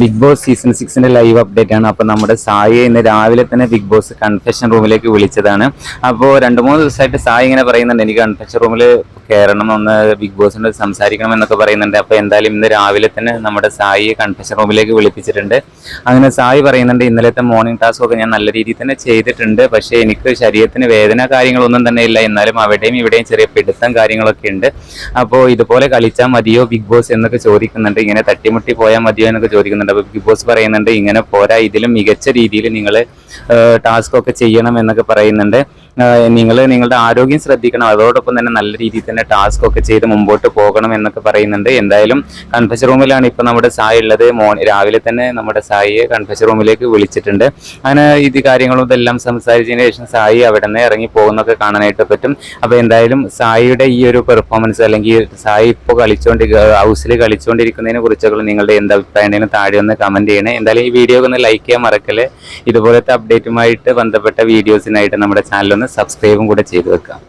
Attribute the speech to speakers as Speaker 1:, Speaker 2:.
Speaker 1: Big boss season സിക്സിന്റെ live update ആണ്. അപ്പോൾ നമ്മുടെ സായി ഇന്ന് രാവിലെ തന്നെ ബിഗ് ബോസ് കൺഫെഷൻ റൂമിലേക്ക് വിളിച്ചതാണ്. അപ്പോൾ രണ്ട് മൂന്ന് ദിവസമായിട്ട് സായി ഇങ്ങനെ പറയുന്നുണ്ട് എനിക്ക് കൺഫെഷൻ റൂമിൽ കയറണം ഒന്ന് ബിഗ് ബോസിനോട് സംസാരിക്കണം എന്നൊക്കെ പറയുന്നുണ്ട്. അപ്പോൾ എന്തായാലും ഇന്ന് രാവിലെ തന്നെ നമ്മുടെ സായിയെ കൺഫെഷൻ റൂമിലേക്ക് വിളിപ്പിച്ചിട്ടുണ്ട്. അങ്ങനെ സായി പറയുന്നുണ്ട് ഇന്നലത്തെ മോർണിംഗ് ടാസ്ക് ഒക്കെ ഞാൻ നല്ല രീതിയിൽ തന്നെ ചെയ്തിട്ടുണ്ട്. പക്ഷേ എനിക്ക് ശരീരത്തിന് വേദന കാര്യങ്ങളൊന്നും തന്നെ ഇല്ല. എന്നാലും അവിടെയും ഇവിടെയും ചെറിയ പിടുത്തം കാര്യങ്ങളൊക്കെ ഉണ്ട്. അപ്പോൾ ഇതുപോലെ കളിച്ചാൽ മതിയോ ബിഗ് ബോസ് എന്നൊക്കെ ചോദിക്കുന്നുണ്ട്. ഇങ്ങനെ തട്ടിമുട്ടി പോയാൽ മതിയോ എന്നൊക്കെ ചോദിക്കുന്നുണ്ട്. അപ്പോൾ ബിഗ് ബോസ് പറയുന്നുണ്ട് ഇങ്ങനെ പോരാ ഇതിലും മികച്ച രീതിയിൽ നിങ്ങൾ ടാസ്ക് ഒക്കെ ചെയ്യണം എന്നൊക്കെ പറയുന്നുണ്ട്. നിങ്ങൾ നിങ്ങളുടെ ആരോഗ്യം ശ്രദ്ധിക്കണം. അതോടൊപ്പം തന്നെ നല്ല രീതിയിൽ തന്നെ ടാസ്ക് ഒക്കെ ചെയ്ത് മുമ്പോട്ട് പോകണം എന്നൊക്കെ പറയുന്നുണ്ട്. എന്തായാലും കൺഫെഷൻ റൂമിലാണ് ഇപ്പം നമ്മുടെ സായി ഉള്ളത്. മോൺ രാവിലെ തന്നെ നമ്മുടെ സായിയെ കൺഫെഷൻ റൂമിലേക്ക് വിളിച്ചിട്ടുണ്ട്. അങ്ങനെ ഇത് കാര്യങ്ങളും ഇതെല്ലാം സംസാരിച്ചതിന് ശേഷം സായി അവിടെ നിന്ന് ഇറങ്ങി പോകുന്നൊക്കെ കാണാനായിട്ട് പറ്റും. അപ്പോൾ എന്തായാലും സായിയുടെ ഈ ഒരു പെർഫോമൻസ് അല്ലെങ്കിൽ സായി ഇപ്പോൾ കളിച്ചുകൊണ്ട് ഹൗസിൽ കളിച്ചുകൊണ്ടിരിക്കുന്നതിനെ കുറിച്ചൊക്കെ നിങ്ങളുടെ എന്ത് അഭിപ്രായം താഴെ ഒന്ന് കമന്റ് ചെയ്യണേ. എന്തായാലും ഈ വീഡിയോ ഒന്ന് ലൈക്ക് ചെയ്യാൻ മറക്കല്ലേ. ഇതുപോലത്തെ അപ്ഡേറ്റുമായിട്ട് ബന്ധപ്പെട്ട വീഡിയോസിനായിട്ട് നമ്മുടെ ചാനൽ ഒന്ന് സബ്സ്ക്രൈബും കൂടെ ചെയ്തു വെക്കാം.